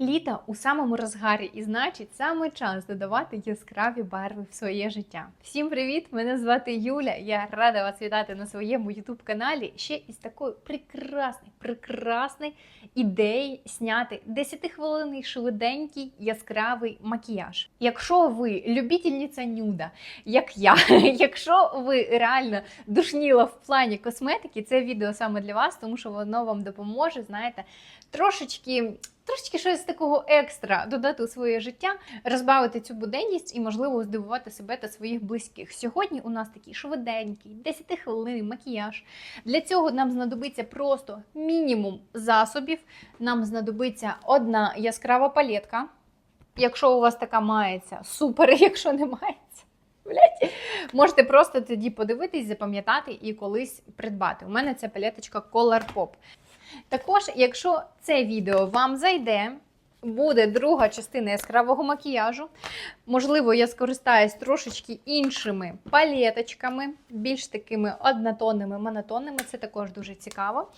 Літо у самому розгарі і значить саме час додавати яскраві барви в своє життя. Всім привіт! Мене звати Юля. Я рада вас вітати на своєму youtube каналі ще із такою прекрасною, прекрасною ідеєю зняти 10-хвилинний швиденький яскравий макіяж. Якщо ви любительниця нюда, як я, якщо ви реально душніла в плані косметики, це відео саме для вас, тому що воно вам допоможе, знаєте, трошечки. Трошечки щось такого екстра додати у своє життя, розбавити цю буденність і, можливо, здивувати себе та своїх близьких. Сьогодні у нас такий швиденький, 10 хвилин макіяж. Для цього нам знадобиться просто мінімум засобів. Нам знадобиться одна яскрава палетка. Якщо у вас така мається, супер, якщо не мається. Блять, можете просто тоді подивитись, запам'ятати і колись придбати. У мене це палеточка Color Pop. Також, якщо це відео вам зайде, буде друга частина яскравого макіяжу. Можливо, я скористаюсь трошечки іншими палеточками, більш такими однотонними, монотонними. Це також дуже цікаво.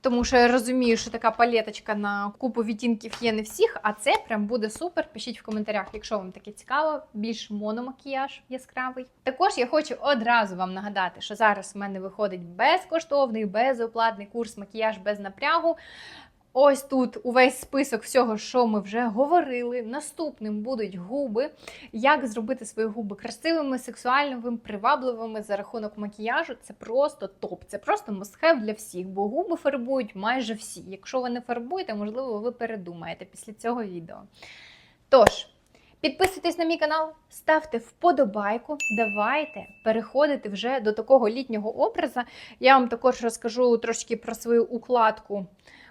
Тому що я розумію, що така палеточка на купу відтінків є не всіх, а це прям буде супер. Пишіть в коментарях, якщо вам таке цікаво, більш мономакіяж яскравий. Також я хочу одразу вам нагадати, що зараз в мене виходить безкоштовний, безоплатний курс макіяж без напрягу. Ось тут увесь список всього, що ми вже говорили. Наступним будуть губи. Як зробити свої губи красивими, сексуальними, привабливими за рахунок макіяжу. Це просто топ. Це просто мостхев для всіх, бо губи фарбують майже всі. Якщо ви не фарбуєте, можливо, ви передумаєте після цього відео. Тож. Підписуйтесь на мій канал, ставте вподобайку, давайте переходити вже до такого літнього образу. Я вам також розкажу трошки про свою укладку.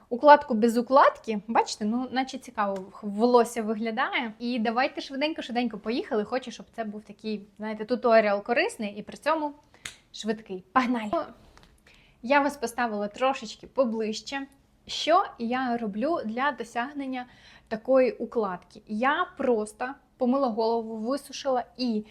Укладку без укладки, бачите, ну, наче цікаво, волосся виглядає. І давайте швиденько-швиденько поїхали. Хочу, щоб це був такий, знаєте, туторіал корисний і при цьому швидкий. Погнали! Я вас поставила трошечки поближче. Що я роблю для досягнення такої укладки? Я просто помила голову, висушила і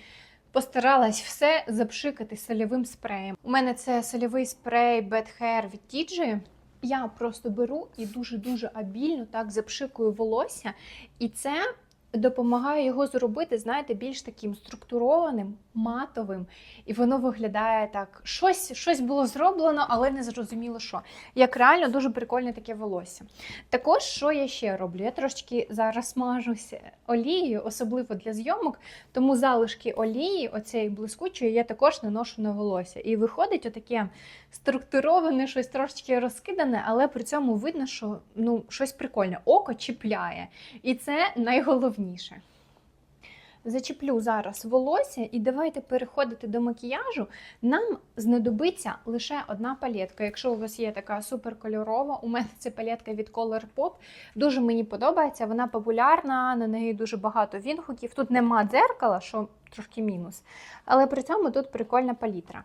постаралась все запшикати сольовим спреєм. У мене це сольовий спрей Bad Hair від TJ. Я просто беру і дуже-дуже обільно так запшикую волосся, і це допомагає його зробити, знаєте, більш таким структурованим, матовим. І воно виглядає так. Щось щось було зроблено, але не зрозуміло що. Як реально дуже прикольне таке волосся. Також, що я ще роблю? Я трошечки зараз смажуся олією, особливо для зйомок, тому залишки олії, оцієї блискучої, я також наношу на волосся. І виходить отаке структуроване, щось трошечки розкидане, але при цьому видно, що ну, щось прикольне. Око чіпляє. І це найголовніше. Зачеплю зараз волосся, і давайте переходити до макіяжу. Нам знадобиться лише одна палетка. Якщо у вас є така суперкольорова, у мене це палетка від Color Pop. Дуже мені подобається, вона популярна, на неї дуже багато відгуків. Тут нема дзеркала, що трошки мінус. Але при цьому тут прикольна палітра.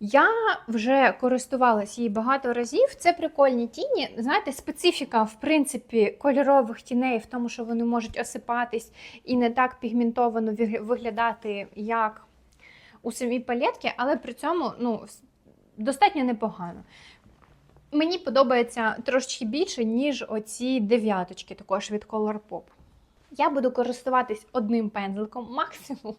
Я вже користувалась її багато разів. Це прикольні тіні. Знаєте, специфіка, в принципі, кольорових тіней в тому, що вони можуть осипатись і не так пігментовано виглядати, як у самій палетці, але при цьому ну, достатньо непогано. Мені подобається трошки більше, ніж оці дев'яточки, також від Color Pop. Я буду користуватись одним пензликом, максимум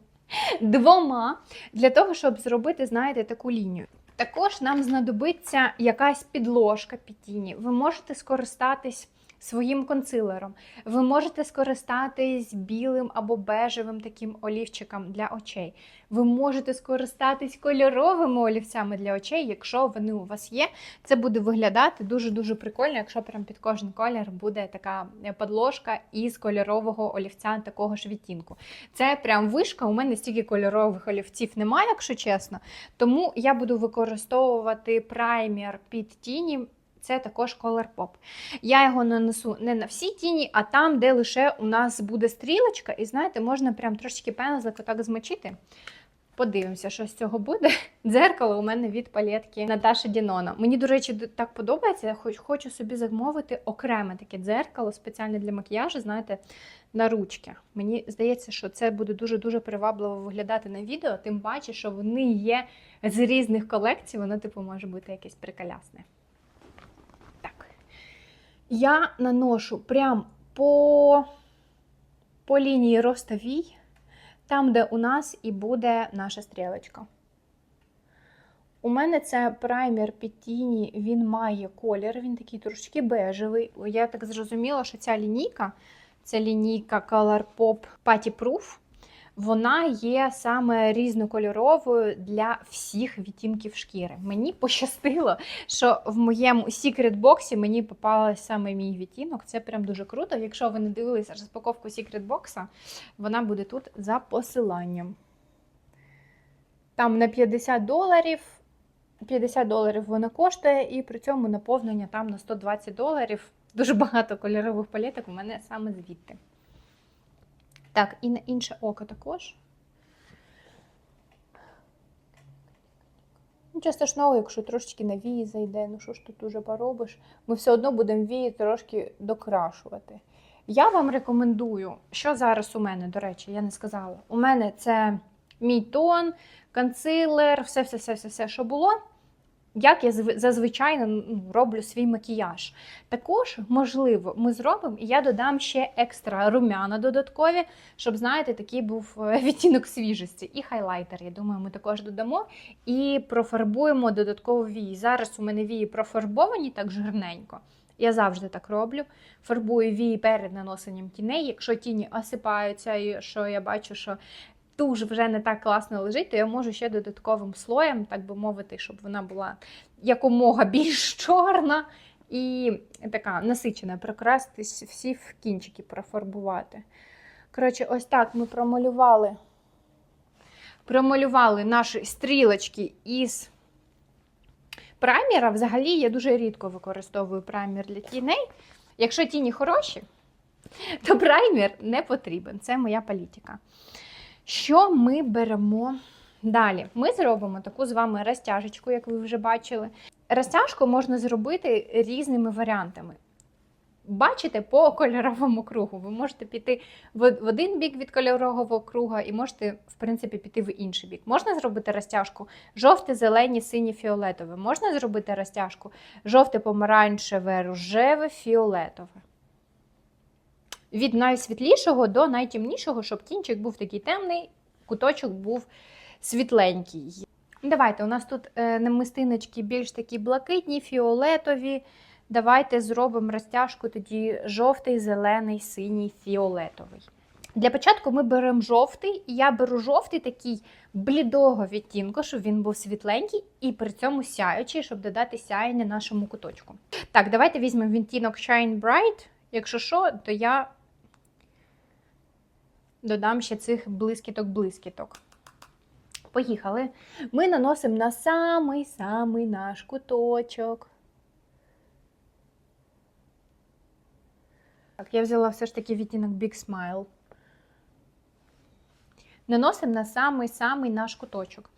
двома для того, щоб зробити, знаєте, таку лінію. Також нам знадобиться якась підложка під тіні. Ви можете скористатись своїм консилером. Ви можете скористатись білим або бежевим таким олівчиком для очей. Ви можете скористатись кольоровими олівцями для очей, якщо вони у вас є. Це буде виглядати дуже-дуже прикольно, якщо прям під кожен колір буде така подложка із кольорового олівця такого ж відтінку. Це прям вишка. У мене стільки кольорових олівців немає, якщо чесно. Тому я буду використовувати праймер під тіні. Це також Color Pop. Я його нанесу не на всі тіні, а там, де лише у нас буде стрілочка, і знаєте, можна прям трошки пензлик отак змочити. Подивимося, що з цього буде. Дзеркало у мене від палетки Наташі Дінона. Мені, до речі, так подобається. Я хоч, хочу собі замовити окреме таке дзеркало, спеціальне для макіяжу, знаєте, на ручки. Мені здається, що це буде дуже-дуже привабливо виглядати на відео, тим паче, що вони є з різних колекцій, воно, типу, може бути якесь приколясне. Я наношу прям по, по лінії ростовій, там, де у нас і буде наша стрілочка. У мене це праймер під тіні, він має колір, він такий трошки бежевий. Я так зрозуміла, що ця лінійка, це лінійка Colourpop Patty Proof, вона є саме різнокольоровою для всіх відтінків шкіри. Мені пощастило, що в моєму Secret боксі мені попався саме мій відтінок. Це прям дуже круто. Якщо ви не дивилися розпаковку Secret бокса, вона буде тут за посиланням. Там на 50 доларів. 50 доларів вона коштує, і при цьому наповнення там на 120 доларів. Дуже багато кольорових палеток у мене саме звідти. Так, і на інше око також. Нічого страшного, якщо трошечки на вії зайде, ну що ж тут уже поробиш, ми все одно будемо вії трошки докрашувати. Я вам рекомендую, що зараз у мене, до речі, я не сказала. У мене це мій тон, консилер, все-все-все, що було. Як я зазвичай ну, роблю свій макіяж. Також, можливо, ми зробимо, і я додам ще екстра румяна додаткові, щоб, знаєте, такий був е, відтінок свіжості. І хайлайтер, я думаю, ми також додамо. І профарбуємо додатково вії. Зараз у мене вії профарбовані так жирненько. Я завжди так роблю. Фарбую вії перед наносенням тіней. Якщо тіні осипаються, і що я бачу, що туш вже не так класно лежить, то я можу ще додатковим слоєм, так би мовити, щоб вона була якомога більш чорна і така насичена, прокрастись всі в кінчики профарбувати. Коротше, ось так ми промалювали. Промалювали наші стрілочки із праймера. Взагалі я дуже рідко використовую праймер для тіней. Якщо тіні хороші, то праймер не потрібен. Це моя політика. Що ми беремо далі? Ми зробимо таку з вами розтяжечку, як ви вже бачили. Розтяжку можна зробити різними варіантами. Бачите, по кольоровому кругу. Ви можете піти в один бік від кольорового круга і можете, в принципі, піти в інший бік. Можна зробити розтяжку жовте, зелені, сині, фіолетове. Можна зробити розтяжку жовте, помаранчеве, рожеве, фіолетове. Від найсвітлішого до найтемнішого, щоб кінчик був такий темний, куточок був світленький. Давайте, у нас тут е, намистиночки більш такі блакитні, фіолетові. Давайте зробимо розтяжку тоді жовтий, зелений, синій, фіолетовий. Для початку ми беремо жовтий, і я беру жовтий такий блідого відтінку, щоб він був світленький і при цьому сяючий, щоб додати сяєння нашому куточку. Так, давайте візьмемо відтінок Shine Bright. Якщо що, то я додам ще цих блискіток-блискіток. Поїхали. Ми наносимо на самий-самий наш куточок. Так, я взяла все ж таки відтінок Big Smile. Наносимо на самий-самий наш куточок.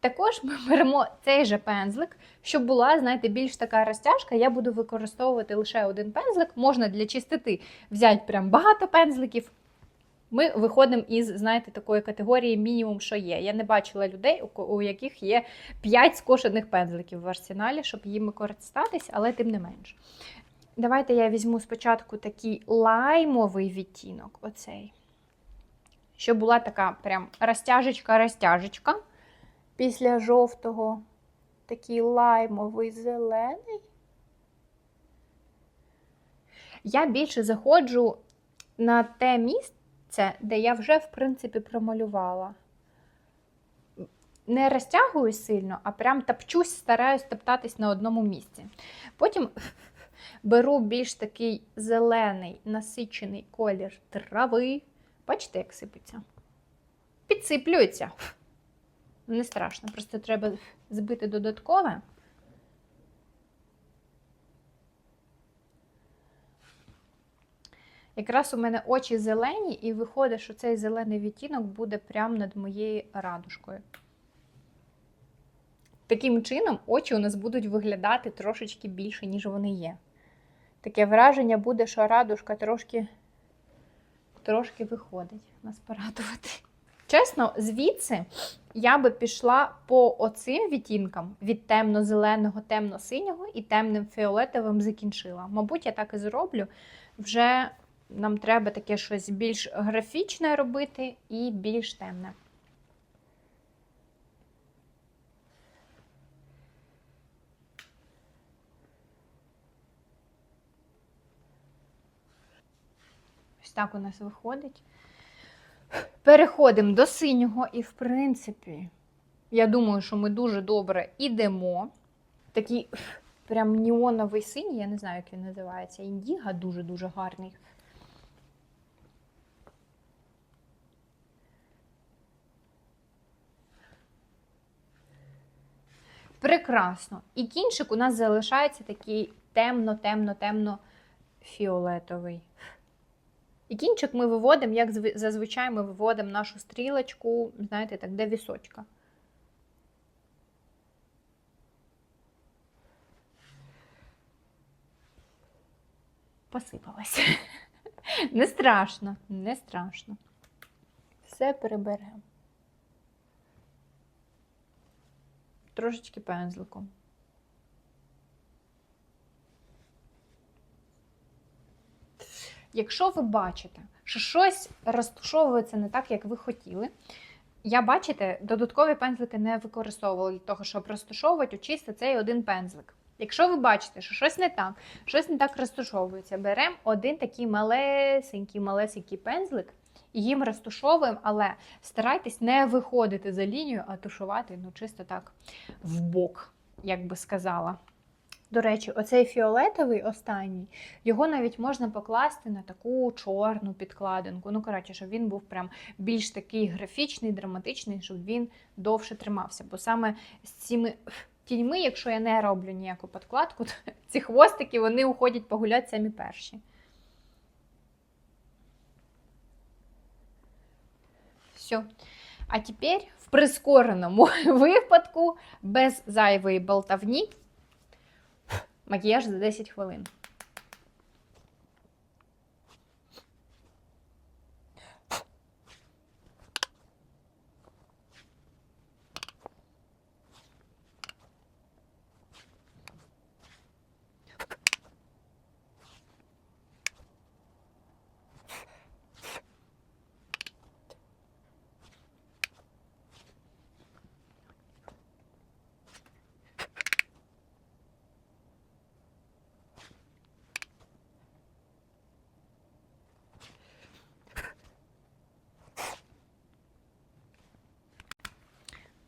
Також ми беремо цей же пензлик, щоб була, знаєте, більш така розтяжка. Я буду використовувати лише один пензлик. Можна для чистоти взяти прям багато пензликів. Ми виходимо із, знаєте, такої категорії мінімум, що є. Я не бачила людей, у яких є 5 скошених пензликів в арсеналі, щоб їм користатись, але тим не менш. Давайте я візьму спочатку такий лаймовий відтінок, оцей. Щоб була така прям розтяжечка-розтяжечка. Після жовтого такий лаймовий зелений. Я більше заходжу на те місце, де я вже, в принципі, промалювала. Не розтягую сильно, а прям топчусь, стараюсь топтатись на одному місці. Потім беру більш такий зелений насичений колір трави. Бачите, як сипеться? Підсиплюється. Не страшно, просто треба збити додаткове. Якраз у мене очі зелені, і виходить, що цей зелений відтінок буде прямо над моєю радужкою. Таким чином, очі у нас будуть виглядати трошечки більше, ніж вони є. Таке враження буде, що радужка трошки, трошки виходить нас порадувати. Чесно, звідси я би пішла по оцим відтінкам від темно-зеленого, темно-синього і темним фіолетовим закінчила. Мабуть, я так і зроблю. Вже нам треба таке щось більш графічне робити і більш темне. Ось так у нас виходить. Переходимо до синього, і, в принципі, я думаю, що ми дуже добре ідемо. Такий прям неоновий синій, я не знаю, як він називається. Індіга дуже-дуже гарний. Прекрасно. І кінчик у нас залишається такий темно-темно-темно-фіолетовий. І кінчик ми виводимо, як зазвичай ми виводимо нашу стрілочку, знаєте, так, де вісочка. Посипалась. Не страшно, не страшно. Все переберемо. Трошечки пензликом. Якщо ви бачите, що щось розташовується не так, як ви хотіли, я бачите, додаткові пензлики не використовувала для того, щоб розташовувати чисто цей один пензлик. Якщо ви бачите, що щось не так, щось не так розташовується, беремо один такий малесенький, малесенький пензлик їм розташовуємо, але старайтесь не виходити за лінію, а тушувати ну, чисто так в бок, як би сказала. До речі, оцей фіолетовий останній, його навіть можна покласти на таку чорну підкладинку. Ну, коротше, щоб він був прям більш такий графічний, драматичний, щоб він довше тримався. Бо саме з цими тіньми, якщо я не роблю ніяку підкладку, то ці хвостики вони уходять погуляти самі перші. Все. А тепер в прискореному випадку, без зайвої болтавні, макіяж за 10 хвилин.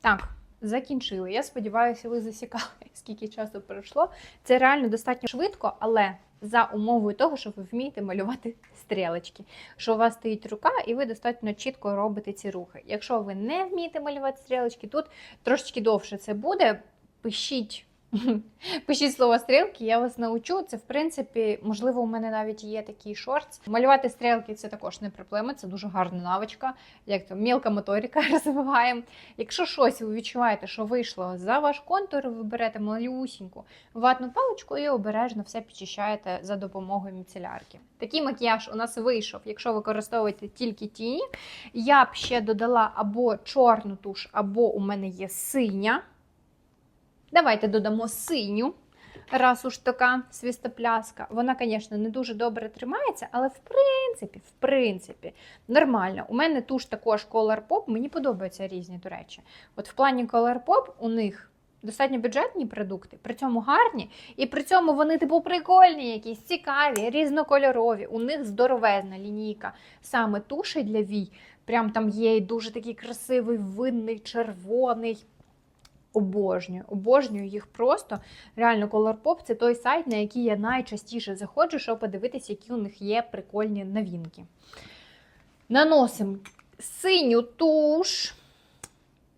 Так, закінчили. Я сподіваюся, ви засікали, скільки часу пройшло. Це реально достатньо швидко, але за умовою того, що ви вмієте малювати стрілочки, що у вас стоїть рука, і ви достатньо чітко робите ці рухи. Якщо ви не вмієте малювати стрілочки, тут трошечки довше це буде. Пишіть. Пишіть слово стрілки, я вас научу. Це, в принципі, можливо, у мене навіть є такий шорт. Малювати стрілки це також не проблема, це дуже гарна навичка. Як то мілка моторика розвиваємо. Якщо щось ви відчуваєте, що вийшло за ваш контур, ви берете малюсіньку ватну паличку і обережно все підчищаєте за допомогою міцелярки. Такий макіяж у нас вийшов, якщо використовуєте тільки тіні. Я б ще додала або чорну туш, або у мене є синя. Давайте додамо синю, раз уж така свістопляска. Вона, звісно, не дуже добре тримається, але в принципі, в принципі, нормально. У мене туш також Color Pop, мені подобаються різні, до речі. От в плані Color Pop у них достатньо бюджетні продукти, при цьому гарні, і при цьому вони, типу, прикольні, якісь цікаві, різнокольорові. У них здоровезна лінійка саме туші для вій. Прям там є і дуже такий красивий, винний, червоний. Обожнюю, обожнюю їх просто. Реально, Colourpop – це той сайт, на який я найчастіше заходжу, щоб подивитися, які у них є прикольні новинки. Наносимо синю туш.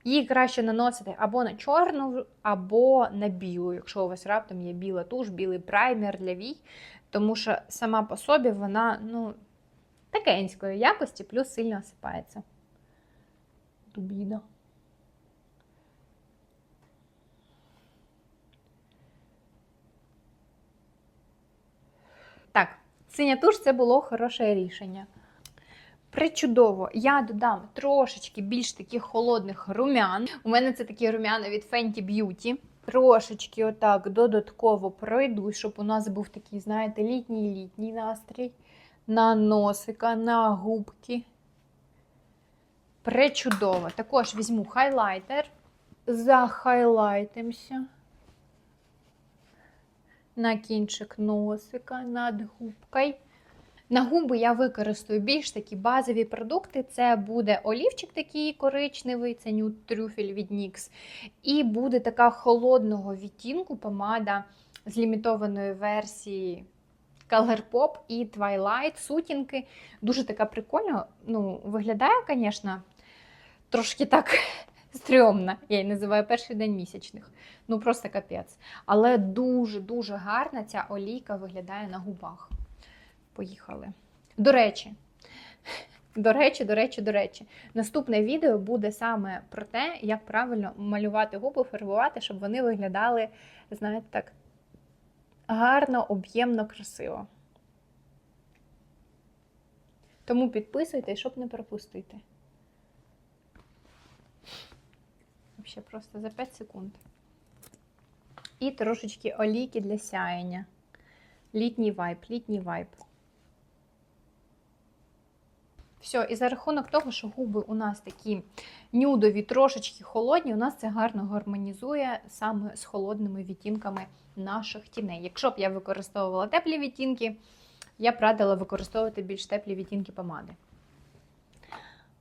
Її краще наносити або на чорну, або на білу, якщо у вас раптом є біла туш, білий праймер для вій. Тому що сама по собі вона ну, такенської якості, плюс сильно осипається. Дубіна. Так, синя туш це було хороше рішення. Причудово, я додам трошечки більш таких холодних румян. У мене це такі румяна від Fenty Beauty. Трошечки отак додатково пройду, щоб у нас був такий, знаєте, літній-літній настрій. на носика, на губки. Пречудово. Також візьму хайлайтер, захайлайтимся на кінчик носика над губкою. На губи я використаю більш такі базові продукти. Це буде олівчик такий коричневий, це Nude Trüffel від NYX. І буде така холодного відтінку помада з лімітованої версії Colourpop і Twilight, сутінки. Дуже така прикольна. Ну, виглядає, звісно, трошки так стрьомно. Я її називаю перший день місячних. Ну, просто капець. Але дуже-дуже гарна ця олійка виглядає на губах. Поїхали. До речі, до речі, до речі, до речі, наступне відео буде саме про те, як правильно малювати губи, фарбувати, щоб вони виглядали, знаєте, так гарно, об'ємно, красиво. Тому підписуйтесь, щоб не пропустити. Ще просто за 5 секунд. І трошечки олійки для сяєння. Літній вайб, літній вайб. Все, і за рахунок того, що губи у нас такі нюдові, трошечки холодні, у нас це гарно гармонізує саме з холодними відтінками наших тіней. Якщо б я використовувала теплі відтінки, я б радила використовувати більш теплі відтінки помади.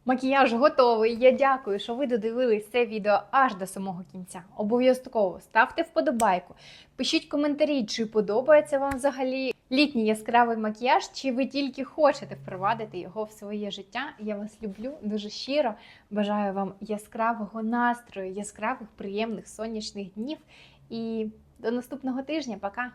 Макіяж готовий. Я дякую, що ви додивились це відео аж до самого кінця. Обов'язково ставте вподобайку, пишіть коментарі, чи подобається вам взагалі літній яскравий макіяж, чи ви тільки хочете впровадити його в своє життя. Я вас люблю дуже щиро. Бажаю вам яскравого настрою, яскравих, приємних сонячних днів. І до наступного тижня. Пока!